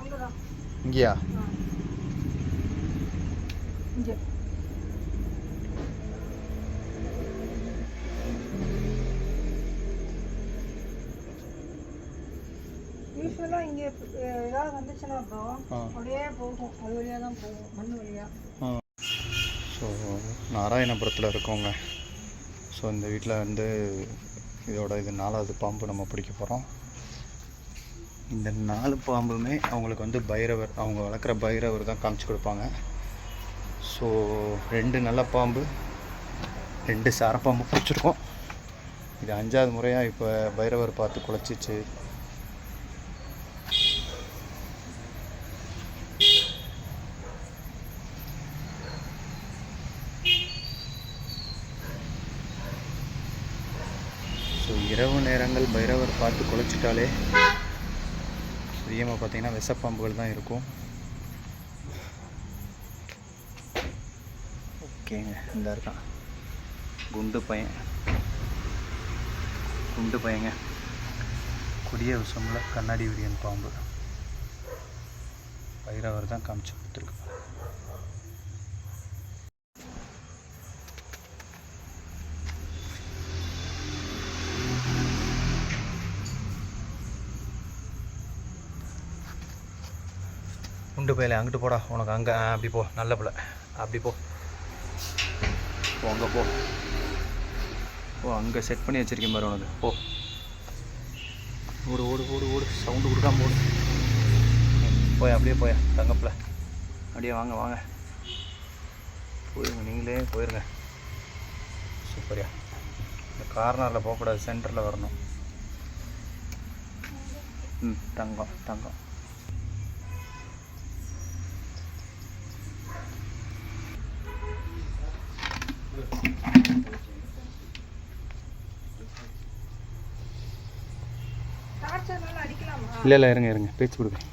அங்கதான். இங்கேயா? இங்கே. யூஸ்வலாக இங்கே ஏதாவது வந்துச்சுன்னா அப்புறம். அப்படியே போகும். அது வழியாக தான் போகும். மண் வழியாக ஸோ நாராயணபுரத்தில் இருக்கோங்க ஸோ இந்த வீட்டில் வந்து இதோட இது நாலாவது பாம்பு நம்ம பிடிக்க போகிறோம் இந்த நாலு பாம்புமே அவங்களுக்கு வந்து பைரவர் அவங்க வளர்க்குற பைரவர் தான் காமிச்சு கொடுப்பாங்க. ஸோ ரெண்டு நல்ல பாம்பு ரெண்டு சாரப்பாம்பு பிடிச்சிருக்கோம். இது அஞ்சாவது முறையாக இப்போ பைரவர் பார்த்து குலைச்சிச்சு ஸோ இரவு நேரங்கள் பைரவர் பார்த்து குலைச்சிட்டாலே அதிகமாக பார்த்தீங்கன்னா விஷப்பாம்புகள் தான் இருக்கும். ஓகேங்க இந்த இருக்கான். குண்டு பையன். குண்டு பையங்க. கொடிய விஷமில் கண்ணாடி விரியன் பாம்பு. பைரவர் தான் காமிச்சு கொடுத்துருக்கோம் உண்டு பையில அங்கிட்டு போடா உனக்கு அங்கே அப்படி போ நல்ல பிள்ளை. அப்படி போ. போ அங்கே போ. ஓ அங்கே செட் பண்ணி வச்சிருக்கேன் பாரு உனக்கு. போ. ஓடு ஓடு ஓடு ஓடு. சவுண்டு கொடுக்காம ஓடு. போய் அப்படியே போயா தங்கப்பில் அப்படியே வாங்க வாங்க. போயிருங்க நீங்களே போயிருங்க. சூப்பரியா. இந்த கார்னரில் போகக்கூடாது சென்டரில் வரணும். ம் தங்கம் தங்கம். இல்லை இல்லை இருங்க இருங்க. பேச்சு கொடுக்குறேன்.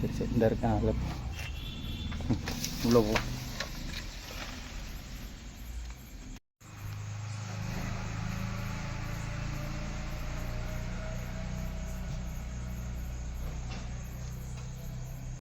சரி சரி. இந்த இருக்கேன் அதில். உள்ளே போ.